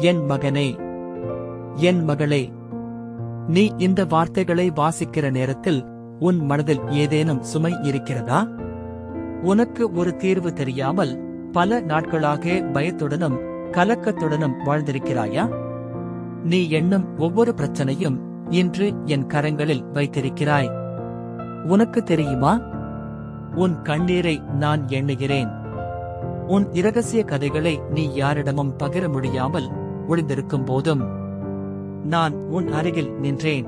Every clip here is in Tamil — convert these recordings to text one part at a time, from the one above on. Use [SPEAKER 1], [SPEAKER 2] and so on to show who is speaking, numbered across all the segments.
[SPEAKER 1] என் மகனே என் மகளே நீ இந்த வார்த்தைகளை வாசிக்கிற நேரத்தில் உன் மனதில் ஏதேனும் சுமை இருக்கிறதா? உனக்கு ஒரு தீர்வு தெரியாமல் பல நாட்களாக பயத்துடனும் கலக்கத்துடனும் வாழ்ந்திருக்கிறாயா? நீ எண்ணும் ஒவ்வொரு பிரச்சனையும் இன்று என் கரங்களில் வைத்திருக்கிறாய். உனக்கு தெரியுமா? உன் கண்ணீரை நான் எண்ணுகிறேன். உன் இரகசிய கதைகளை நீ யாரிடமும் பகிர முடியாமல் ஒளிந்திருக்கும் போதும் நான் உன் அருகில் நின்றேன்.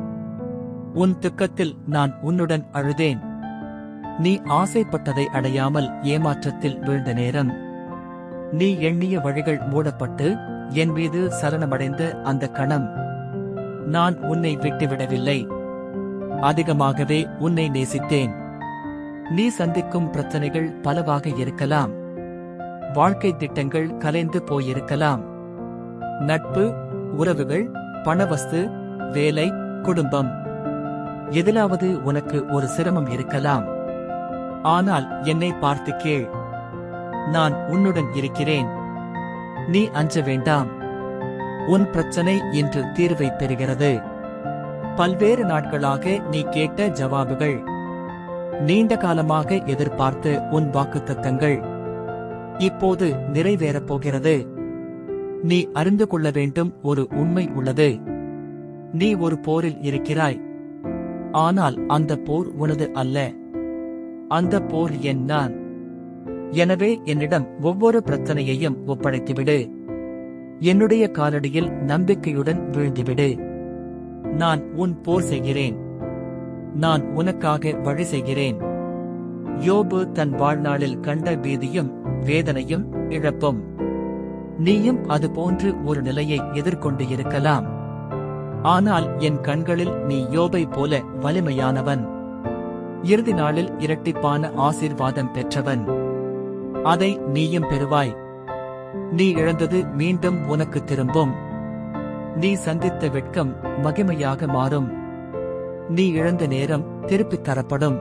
[SPEAKER 1] உன் துக்கத்தில் நான் உன்னுடன் அழுதேன். நீ ஆசைப்பட்டதை அடையாமல் ஏமாற்றத்தில் வீழ்ந்த நேரம். நீ எண்ணிய வழிகள் மூடப்பட்டு என் மீது சரணமடைந்த அந்த கணம். நான் உன்னை விட்டுவிடவில்லை. அதிகமாகவே உன்னை நேசித்தேன். நீ சந்திக்கும் பிரச்சனைகள் பலவாக இருக்கலாம். வாழ்க்கை திட்டங்கள் கலைந்து போயிருக்கலாம். நட்பு உறவுகள் பணவஸ்து வேலை குடும்பம். எதிலாவது உனக்கு ஒரு சிரமம் இருக்கலாம். ஆனால் என்னை பார்த்து கேள். நான் உன்னுடன் இருக்கிறேன். நீ அஞ்ச வேண்டாம். உன் பிரச்சனை இன்று தீர்வை பெறுகிறது. பல்வேறு நாட்களாக நீ கேட்ட ஜவாபுகள். நீண்ட காலமாக எதிர்பார்த்து உன் வாக்குத்தத்தங்கள். இப்போது நிறைவேறப் போகிறது. நீ அறிந்து கொள்ள வேண்டும் ஒரு உண்மை உள்ளது. நீ ஒரு போரில் இருக்கிறாய். ஆனால் அந்த போர் உனது அல்ல. அந்த போர் என் நான். எனவே என்னிடம் ஒவ்வொரு பிரச்சனையையும் ஒப்படைத்துவிடு. என்னுடைய காலடியில் நம்பிக்கையுடன் வீழ்ந்துவிடு. நான் உன் போர் செய்கிறேன். நான் உனக்காக வழி செய்கிறேன். யோபு தன் வாழ்நாளில் கண்ட பீதியும் வேதனையும் இழப்பும். நீயும் அதுபோன்று ஒரு நிலையை எதிர்கொண்டு இருக்கலாம். ஆனால் என் கண்களில் நீ யோபை போல வலிமையானவன். இறுதி நாளில் இரட்டிப்பான ஆசீர்வாதம் பெற்றவன். அதை நீயும் பெறுவாய். நீ இழந்தது மீண்டும் உனக்கு திரும்பும். நீ சந்தித்த வெட்கம் மகிமையாக மாறும். நீ இழந்த நேரம் திருப்பித் தரப்படும்.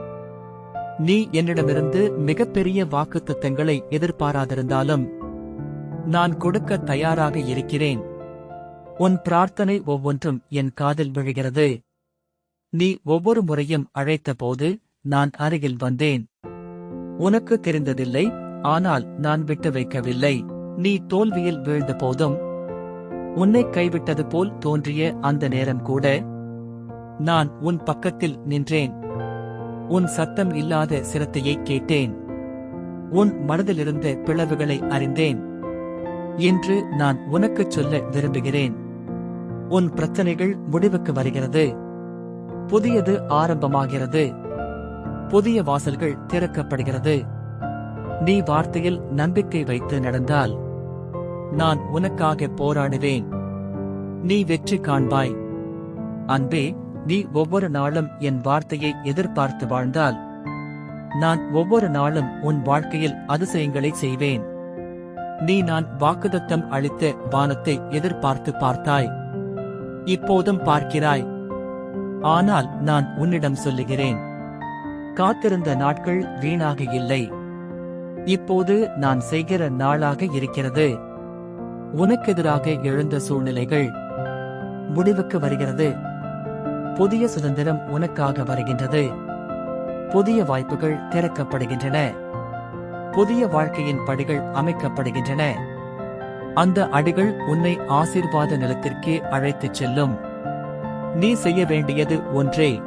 [SPEAKER 1] நீ என்னிடமிருந்து மிகப்பெரிய வாக்குத்தத்தங்களை எதிர்பாராதிருந்தாலும் நான் கொடுக்க தயாராக இருக்கிறேன். உன் பிரார்த்தனை ஒவ்வொன்றும் என் காதில் விழுகிறது. நீ ஒவ்வொரு முறையும் அழைத்தபோது நான் அருகில் வந்தேன். உனக்கு தெரிந்ததில்லை ஆனால் நான் விட்டு வைக்கவில்லை. நீ தோல்வியில் வீழ்ந்த போதும் உன்னை கைவிட்டது போல் தோன்றிய அந்த நேரம் கூட நான் உன் பக்கத்தில் நின்றேன். உன் சத்தம் இல்லாத சிரத்தையை கேட்டேன். உன் மனதிலிருந்த பிளவுகளை அறிந்தேன். என்று நான் உனக்குச் சொல்ல விரும்புகிறேன். உன் பிரச்சனைகள் முடிவுக்கு வருகிறது. புதியது ஆரம்பமாகிறது. புதிய வாசல்கள் திறக்கப்படுகிறது. நீ வார்த்தையில் நம்பிக்கை வைத்து நடந்தால் நான் உனக்காக போராடுவேன். நீ வெற்றி காண்பாய். அன்பே நீ ஒவ்வொரு நாளும் என் வார்த்தையை எதிர்பார்த்து வாழ்ந்தால் நான் ஒவ்வொரு நாளும் உன் வாழ்க்கையில் அதிசயங்களை செய்வேன். நீ நான் வாக்குதத்தம் அளித்த வானத்தை எதிர்பார்த்து பார்த்தாய். இப்போதும் பார்க்கிறாய். ஆனால் நான் உன்னிடம் சொல்லுகிறேன். காத்திருந்த நாட்கள் வீணாக இல்லை. இப்போது நான் செய்கிற நாளாக இருக்கிறது. உனக்கெதிராக எழுந்த சூழ்நிலைகள் முடிவுக்கு வருகிறது. புதிய சுதந்திரம் உனக்காக வருகின்றது. புதிய வாய்ப்புகள் திறக்கப்படுகின்றன. புதிய வாழ்க்கையின் படிகள் அமைக்கப்படுகின்றன. அந்த அடிகள் உன்னை ஆசீர்வாத நிலத்திற்கே அழைத்துச் செல்லும். நீ செய்ய வேண்டியது ஒன்றே.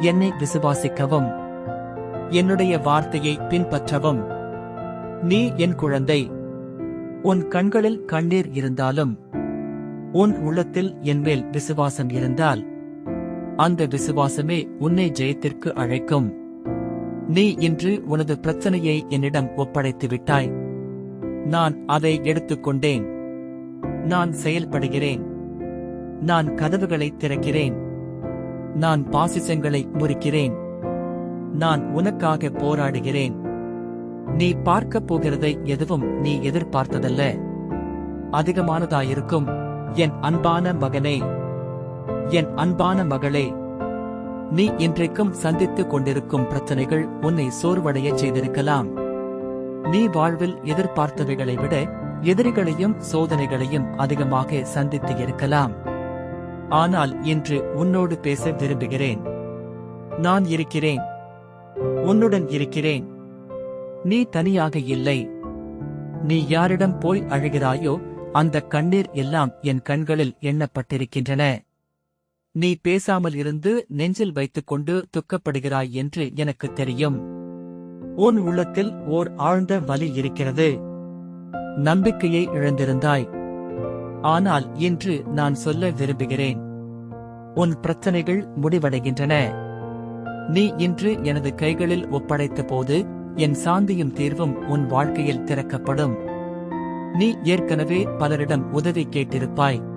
[SPEAKER 1] என்னை விசுவாசிக்கவும். என்னுடைய வார்த்தையை பின்பற்றவும். நீ என் குழந்தை. உன் கண்களில் கண்ணீர் இருந்தாலும் உன் உள்ளத்தில் என்மேல் விசுவாசம் இருந்தால் அந்த விசுவாசமே உன்னை ஜெயத்திற்கு அழைக்கும். நீ இன்று உனது பிரச்சனையை என்னிடம் ஒப்படைத்து விட்டாய் நான் அதை எடுத்துக்கொண்டேன். நான் செயல்படுகிறேன். நான் கதவுகளை திறக்கிறேன். நான் பாசிசங்களை முறிக்கிறேன். நான் உனக்காக போராடுகிறேன். நீ பார்க்கப் போகிறதை எதுவும் நீ எதிர்பார்த்ததல்ல. அதிகமானதாயிருக்கும். என் அன்பான மகனே. என் அன்பான மகளே. நீ இன்றைக்கும் சந்தித்துக் கொண்டிருக்கும் பிரச்சனைகள் உன்னை சோர்வடைய செய்திருக்கலாம். நீ வாழ்வில் எதிர்பார்த்தவைகளை விட எதிரிகளையும் சோதனைகளையும் அதிகமாக சந்தித்து இருக்கலாம். ஆனால் இன்று உன்னோடு பேச விரும்புகிறேன். நான் இருக்கிறேன். உன்னுடன் இருக்கிறேன். நீ தனியாக இல்லை. நீ யாரிடம் போய் அழுகிறாயோ அந்த கண்ணீர் எல்லாம் என் கண்களில் எண்ணப்பட்டிருக்கின்றன. நீ பேசாமல் இருந்து நெஞ்சில் வைத்துக்கொண்டு துக்கப்படுகிறாய் என்று எனக்கு தெரியும். உன் உள்ளத்தில் ஓர் ஆழ்ந்த வலி இருக்கிறது. நம்பிக்கையை இழந்திருந்தாய். ஆனால் இன்று நான் சொல்ல விரும்புகிறேன். உன் பிரச்சனைகள் முடிவடைகின்றன. நீ இன்று எனது கைகளில் ஒப்படைத்த போது என் சாந்தியும் தீர்வும் உன் வாழ்க்கையில் திறக்கப்படும். நீ ஏற்கனவே பலரிடம் உதவி கேட்டிருப்பாய்.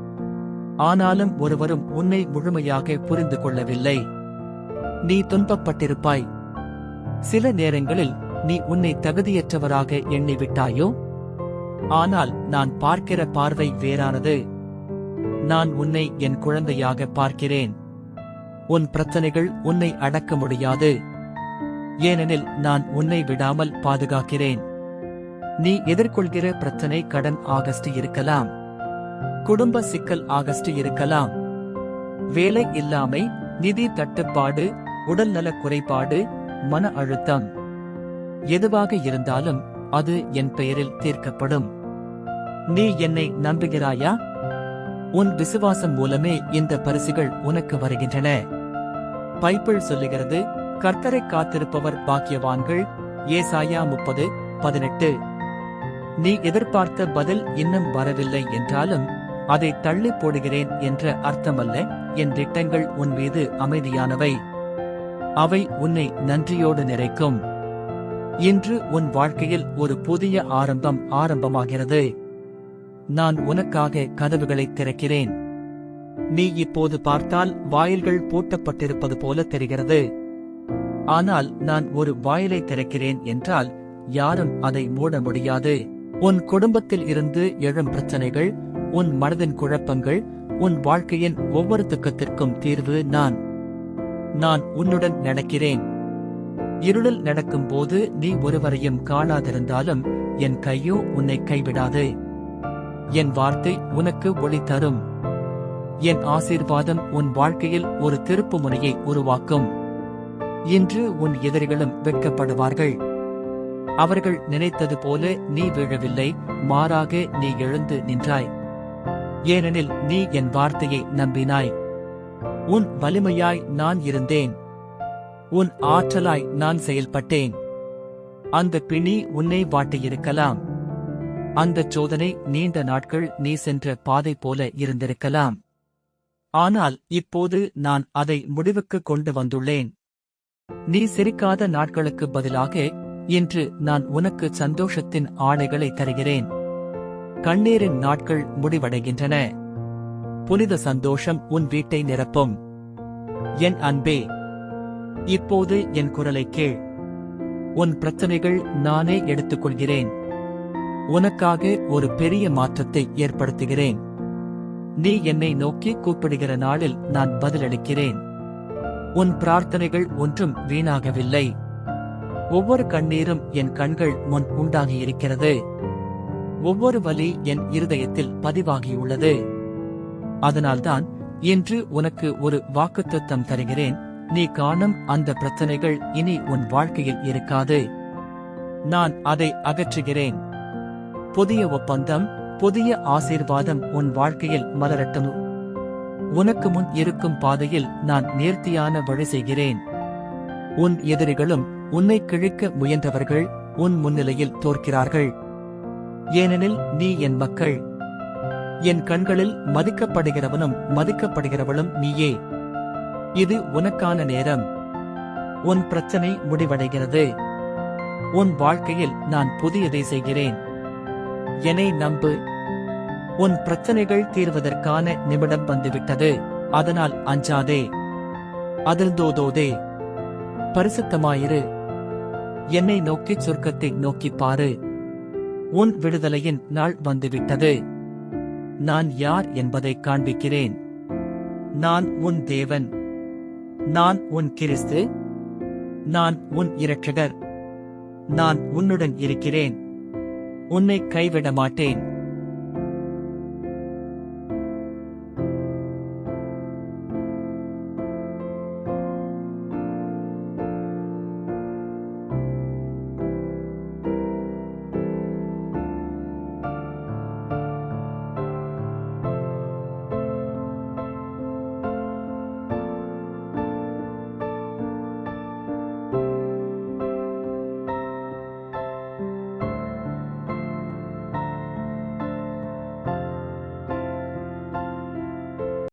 [SPEAKER 1] ஆனாலும் ஒருவரும் உன்னை முழுமையாக புரிந்து கொள்ளவில்லை. நீ துன்பப்பட்டிருப்பாய். சில நேரங்களில் நீ உன்னை தகுதியற்றவராக எண்ணிவிட்டாயோ? ஆனால் நான் பார்க்கிற பார்வை வேறானது. நான் உன்னை என் குழந்தையாக பார்க்கிறேன். உன் பிரச்சனைகள் உன்னை அடக்க முடியாது. ஏனெனில் நான் உன்னை விடாமல் பாதுகாக்கிறேன். நீ எதிர்கொள்கிற பிரச்சனை கடன் ஆகஸ்ட் இருக்கலாம். குடும்ப சிக்கல் ஆகஸ்ட் இருக்கலாம். வேலை இல்லாமை நிதி தட்டுப்பாடு உடல்நல குறைபாடு மன அழுத்தம். எதுவாக இருந்தாலும் அது என் பெயரில் தீர்க்கப்படும். நீ என்னை நம்புகிறாயா? உன் விசுவாசம் மூலமே இந்த பரிசுகள் உனக்கு வருகின்றன. பைப்பிள் சொல்லுகிறது கர்த்தரை காத்திருப்பவர் பாக்கியவான்கள் ஏசாயா முப்பது பதினெட்டு. நீ எதிர்பார்த்த பதில் இன்னும் வரவில்லை என்றாலும் அதை தள்ளி போடுகிறேன் என்ற அர்த்தமல்ல என் திட்டங்கள் உன் மீது அமைதியானவை. அவை உன்னை நன்றியோடு நிறைக்கும். இன்று உன் வாழ்க்கையில் ஒரு புதிய ஆரம்பம் ஆரம்பமாகிறது. நான் உனக்காக கதவுகளை திறக்கிறேன். நீ இப்போது பார்த்தால் வாயில்கள் பூட்டப்பட்டிருப்பது போல தெரிகிறது. ஆனால் நான் ஒரு வாயிலை திறக்கிறேன் என்றால் யாரும் அதை மூட முடியாது. உன் குடும்பத்தில் இருந்து எழும் பிரச்சனைகள் உன் மனதின் குழப்பங்கள் உன் வாழ்க்கையின் ஒவ்வொரு துக்கத்திற்கும் தீர்வு நான். நான் உன்னுடன் நடக்கிறேன். இருளில் நடக்கும்போது நீ ஒருவரையும் காணாதிருந்தாலும் என் கையோ உன்னை கைவிடாது. என் வார்த்தை உனக்கு ஒளி தரும். என் ஆசீர்வாதம் உன் வாழ்க்கையில் ஒரு திருப்பு முனையை உருவாக்கும். இன்று உன் எதிரிகளும் வெட்கப்படுவார்கள். அவர்கள் நினைத்தது போல நீ விழவில்லை மாறாக நீ எழுந்து நின்றாய். ஏனெனில் நீ என் வார்த்தையை நம்பினாய். உன் வலிமையாய் நான் இருந்தேன். உன் ஆற்றலாய் நான் செயல்பட்டேன். அந்த பிணி உன்னை வாட்டியிருக்கலாம். அந்த சோதனை நீண்ட நாட்கள் நீ சென்ற பாதை போல இருந்திருக்கலாம். ஆனால் இப்போது நான் அதை முடிவுக்கு கொண்டு வந்துள்ளேன். நீ சிரிக்காத நாட்களுக்கு பதிலாக இன்று நான் உனக்கு சந்தோஷத்தின் ஆணைகளை தருகிறேன். கண்ணீரின் நாட்கள் முடிவடைகின்றன. புனித சந்தோஷம் உன் வீட்டை நிரப்பும். என் அன்பே இப்போது என் குரலை கேள். உன் பிரச்சனைகள் நானே எடுத்துக்கொள்கிறேன். உனக்காக ஒரு பெரிய மாற்றத்தை ஏற்படுத்துகிறேன். நீ என்னை நோக்கி கூப்பிடுகிற நாளில் நான் பதிலளிக்கிறேன். உன் பிரார்த்தனைகள் ஒன்றும் வீணாகவில்லை. ஒவ்வொரு கண்ணீரும் என் கண்கள் முன் உண்டாகியிருக்கிறது. ஒவ்வொரு வலி என் இருதயத்தில் பதிவாகியுள்ளது. அதனால்தான் இன்று உனக்கு ஒரு வாக்குத்தத்தம் தருகிறேன். நீ காணும் அந்த பிரச்சனைகள் இனி உன் வாழ்க்கையில் இருக்காது. நான் அதை அகற்றுகிறேன். புதிய ஒப்பந்தம் புதிய ஆசீர்வாதம் உன் வாழ்க்கையில் மலரட்டும். உனக்கு முன் இருக்கும் பாதையில் நான் நேர்த்தியான வழி செய்கிறேன். உன் எதிரிகளும் உன்னை கிழிக்க முயன்றவர்கள் உன் முன்னிலையில் தோற்கிறார்கள். ஏனெனில் நீ என் மக்கள். என் கண்களில் மதிக்கப்படுகிறவனும் மதிக்கப்படுகிறவளும் நீயே. இது உனக்கான நேரம். உன் பிரச்சனை முடிவடைகிறது. உன் வாழ்க்கையில் நான் புதியதை செய்கிறேன். என்னை நம்பு. உன் பிரச்சனைகள் தீர்வதற்கான நிமிடம் வந்துவிட்டது. அதனால் அஞ்சாதே. அதிர்ந்தோதோதே பரிசுத்தமாயிரு. என்னை நோக்கி சொர்க்கத்தை நோக்கிப் பாரு. உன் விடுதலையின் நாள் வந்துவிட்டது. நான் யார் என்பதை காண்பிக்கிறேன். நான் உன் தேவன். நான் உன் கிறிஸ்து. நான் உன் இரட்சகர். நான் உன்னுடன் இருக்கிறேன். உன்னை கைவிட மாட்டேன்